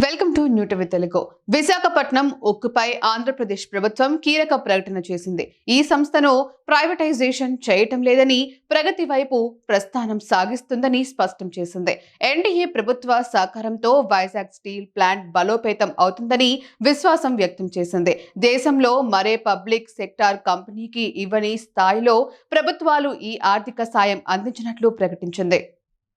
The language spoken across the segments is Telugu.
Welcome to New TV Telugu. Visakhapatnam ఉక్కుపై Andhra Pradesh ప్రభుత్వం కీలక ప్రకటన చేసింది. ఈ సంస్థను ప్రైవేటైజేషన్ చేయటం లేదని ప్రగతి వైపు ప్రస్థానం సాగిస్తుందని స్పష్టం చేసింది. ఎన్డీఏ ప్రభుత్వ సహకారంతో వైజాగ్ స్టీల్ ప్లాంట్ బలోపేతం అవుతుందని విశ్వాసం వ్యక్తం చేసింది. దేశంలో మరే పబ్లిక్ సెక్టార్ కంపెనీకి ఇవ్వని స్థాయిలో ప్రభుత్వాలు ఈ ఆర్థిక సాయం అందించినట్లు ప్రకటించింది.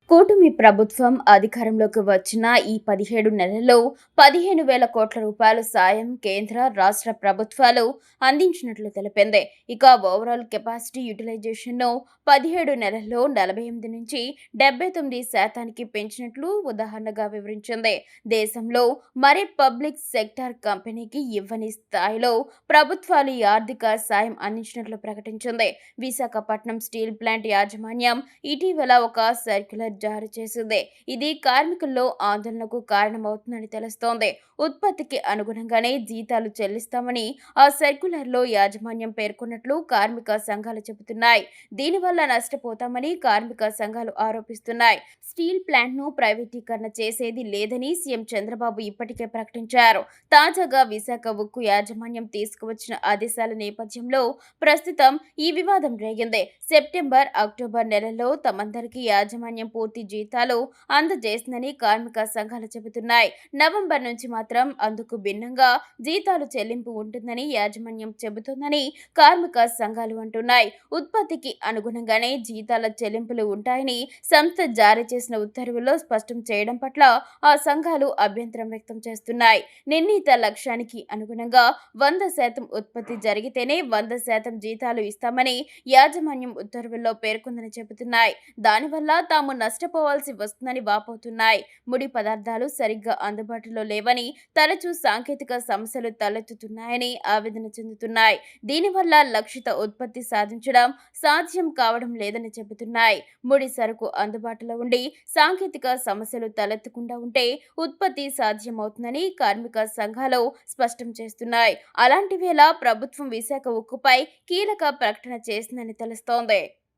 కూటమి ప్రభుత్వం అధికారంలోకి వచ్చిన ఈ పదిహేడు నెలల్లో పదిహేను వేల కోట్ల రూపాయల సాయం కేంద్ర రాష్ట్ర ప్రభుత్వాలు అందించినట్లు తెలిపింది. ఇక ఓవరాల్ కెపాసిటీ యూటిలైజేషన్ను పదిహేడు నెలల్లో నలభై ఎనిమిది నుంచి డెబ్బై తొమ్మిది శాతానికి పెంచినట్లు ఉదాహరణగా వివరించింది. దేశంలో మరే పబ్లిక్ సెక్టార్ కంపెనీకి ఇవ్వని స్థాయిలో ప్రభుత్వాలు ఈ ఆర్థిక సాయం అందించినట్లు ప్రకటించింది. విశాఖపట్నం స్టీల్ ప్లాంట్ యాజమాన్యం ఇటీవల ఒక సర్క్యులర్ జారీ చేసింది. ఇది కార్మికుల్లో ఆందోళనకు కారణమవుతుందని తెలుస్తోంది. ఉత్పత్తికి అనుగుణంగానే జీతాలు చెల్లిస్తామని ఆ సర్క్యులర్లో యాజమాన్యం పేర్కొన్నట్లు కార్మిక సంఘాలు చెబుతున్నాయి. దీనివల్ల నష్టపోతామని కార్మిక సంఘాలు ఆరోపిస్తున్నాయి. స్టీల్ ప్లాంట్ను ప్రైవేటీకరణ చేసేది లేదని సీఎం చంద్రబాబు ఇప్పటికే ప్రకటించారు. తాజాగా విశాఖ ఉక్కు యాజమాన్యం తీసుకువచ్చిన ఆదేశాల నేపథ్యంలో ప్రస్తుతం ఈ వివాదం రేగింది. సెప్టెంబర్ అక్టోబర్ నెలల్లో తమందరికీ యాజమాన్యం పూర్తి జీతాలు అందజేసిందని కార్మిక సంఘాలు చెబుతున్నాయి. నవంబర్ నుంచి మాత్రం అందుకు భిన్నంగా జీతాలు చెల్లింపు ఉంటుందని యాజమాన్యం చెబుతోందని కార్మిక సంఘాలు అంటున్నాయి. ఉత్పత్తికి అనుగుణంగానే జీతాల చెల్లింపులు ఉంటాయని సంస్థ జారీ చేసిన ఉత్తర్వుల్లో స్పష్టం చేయడం పట్ల ఆ సంఘాలు అభ్యంతరం వ్యక్తం చేస్తున్నాయి. నిర్ణీత లక్ష్యానికి అనుగుణంగా వంద శాతం ఉత్పత్తి జరిగితేనే వంద శాతం జీతాలు ఇస్తామని యాజమాన్యం ఉత్తర్వుల్లో పేర్కొందని చెబుతున్నాయి. దానివల్ల తాము నష్టపోవాల్సి వస్తుందని వాపోతున్నాయి. ముడి పదార్థాలు సరిగ్గా అందుబాటులో లేవని తరచూ సాంకేతిక సమస్యలు తలెత్తుతున్నాయని ఆవేదన చెందుతున్నాయి. దీనివల్ల లక్షిత ఉత్పత్తి సాధించడం సాధ్యం కావడం లేదని చెబుతున్నాయి. ముడి సరుకు అందుబాటులో ఉండి సాంకేతిక సమస్యలు తలెత్తకుండా ఉంటే ఉత్పత్తి సాధ్యమవుతుందని కార్మిక సంఘాలు స్పష్టం చేస్తున్నాయి. అలాంటి వేళ ప్రభుత్వం విశాఖ ఉక్కుపై కీలక ప్రకటన చేసిందని తెలుస్తోంది.